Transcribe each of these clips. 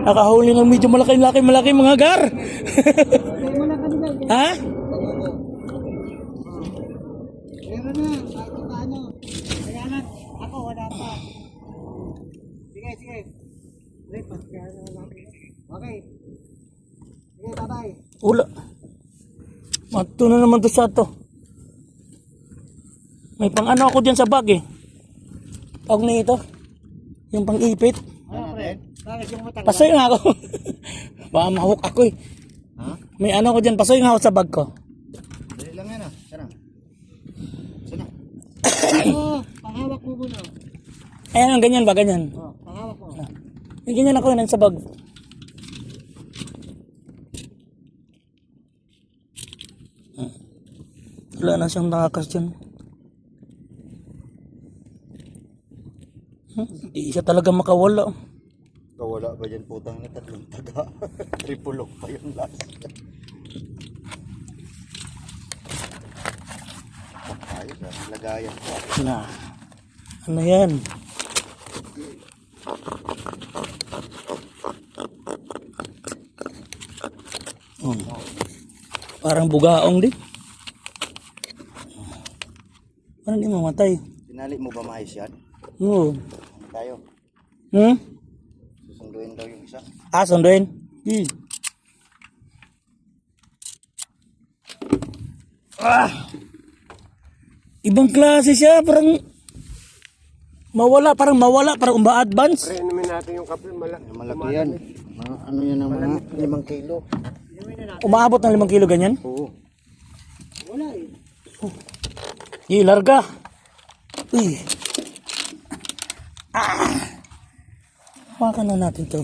Nakahuli ng medyo malaki laki malaki mga gar. ha? Meron na, pa paano. Kaya ako wala pa. Sige, sige. Wait, kaya na natin. Okay. Sige, bye-bye. Ula. Mato na naman to sa to. May pang ano ako dyan sa bag eh. Pag na ito. Yung pang ipit. Ano, pre? Bakit yung matanggal? Pasoy nga ako. Baka mahuk ako eh. Ha? May ano ko dyan. Pasoy nga ako sa bag ko. Dali lang yan ah. Tara. Sana. Oo, panghawak mo muna. Ayan, ganyan ba? Ganyan. Oh, panghawak mo. Yung ganyan ako yun sa bag. Hmm. Wala na siyang nakakas dyan. Hmm, Hindi siya talaga makawala. Kawala ba dyan putang na tatlong taga? Tripulok pa yung last. Ayos ah. Lagayan ko. Na. Ano yan? Oh. Parang bugaong din. Parang di mamatay. Tinali mo ba maayos yan? Oo. Tayo. Hmm? Susunduin daw yung isa. Ah, sunduin. Hmm. Ah! Ibang klase siya, parang mawala, parang mawala, parang umba-advance. Inumin natin yung kape, malaki. Malaki yan. Mga, ano yan ang mga limang kilo. Umaabot ng limang kilo ganyan? Oo. Wala eh. Iyi, larga. Uy. Hawakan na natin to.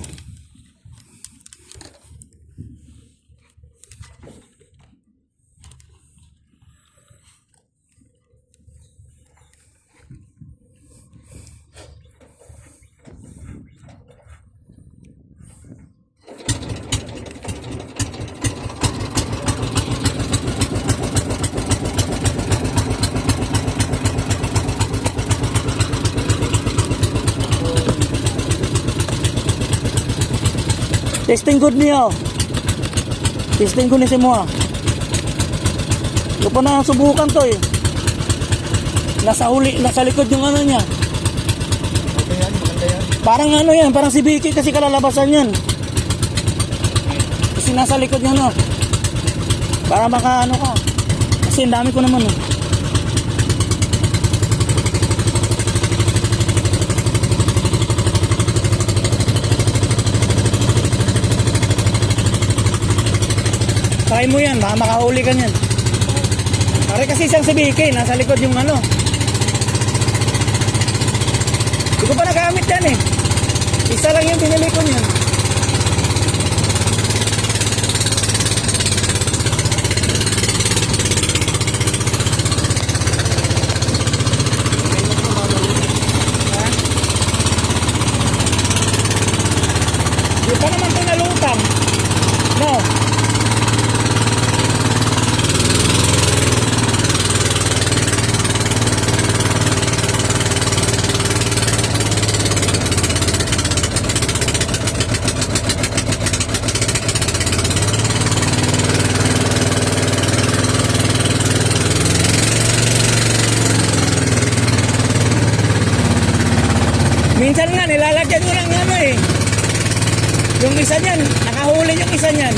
Testing good niyo. Testing ko ni si mo. Ito pa na subukan to eh. Nasa huli, nasa likod yung ano niya. Okay yan. Maganda yan. Parang ano yan, parang si Vicky kasi kalalabasan yan. Kasi nasa likod niya no. Para maka ano ka. Kasi dami ko naman eh. Try mo yan, baka makahuli ka niyan. Pare kasi si Vicky, nasa likod yung ano. Hindi ko pa nagamit yan eh. Isa lang yung pinili ko niyan. Di pa naman ito nalutang. No. Minsan nga nilalagyan ko ng ano eh. Yung isa niyan, nakahuli yung isa niyan.